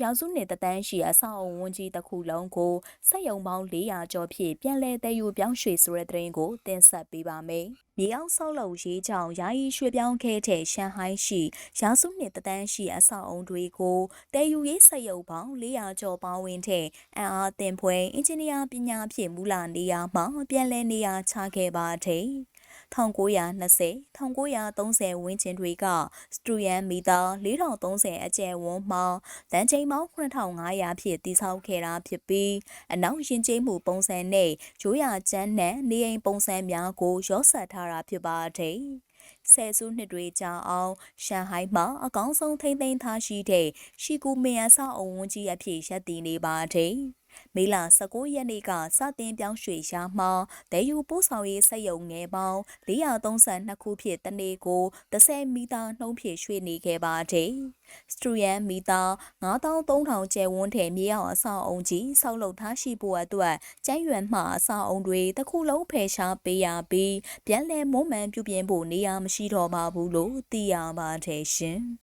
ရာစုနှစ်သက်တမ်းရှိအဆောက်အုံဝန်းကြီးတစ်ခုလုံးကိုစက်ယုံပေါင်း400ကျော်ဖြင့်ပြန်လည်တည်ယူပြောင်းရွှေ့ဆိုတဲ့သတင်းကိုတင်ဆက်ပေးပါမယ်။မြေအောင်ဆောက်လုပ်ရေးကြောင့်ယာယီရွှေ့ပြောင်းခဲ့တဲ့ရှန်ဟိုင်းရှိရာစုနှစ်သက်တမ်းရှိအဆောက်အုံတွေကိုတည်ယူရေးစက်ယုံပေါင်း400ကျော်ပေါင်းဝင်တဲ့အင်အားတင်ပွဲအင်ဂျင်နီယာပညာဖြင့်မူလာနေရာမှာပြန်လည်နေရာချခဲ့ပါတယ်။ 1920 1930ဝန်းကျင်တွေကစတူရန်မီတာ4030အကျယ်ဝန်းမှာတန်ချိန်ပေါင်း9500ဖြင့်တည်ဆောက်ခဲ့တာဖြစ်ပြီးအနောက်ယဉ်ကျေးမှုပုံစံနဲ့ရိုးရာကျန်းနဲ့နေအိမ်ပုံစံများကိုရောစပ်ထားတာဖြစ်ပါတယ်ဆယ်စုနှစ်တွေကြာအောင်ရှန်ဟိုင်းမှာအကောင်းဆုံးထိမ့်သိမ်းထားရှိတဲ့ရှီကူမင်အဆောက်အုံဝန်းကြီးအဖြစ်ရပ်တည်နေပါတယ်။ မေလ19ရက်နေ့ကစတင်ပြောင်းရွှေ့ရာမှာဒဲယူပို့ဆောင်ရေးစက်ရုံငယ်ပေါင်း432ခုဖြင့်တနေ့ကို30မီတာနှုန်းဖြင့်ရွှေ့နေခဲ့ပါတယ်။စထရန်မီတာ9300ကျယ်ဝန်းတဲ့မြေအောင်အဆောက်အုံကြီးဆောက်လုပ်ထားရှိဖို့အတွက်ကျန်းရွံမှအဆောက်အုံတွေတစ်ခုလုံးဖယ်ရှားပေးရပြီးပြန်လည်မွမ်းမံပြုပြင်ဖို့နေရာမရှိတော့ပါဘူးလို့သိရပါတယ်ရှင်။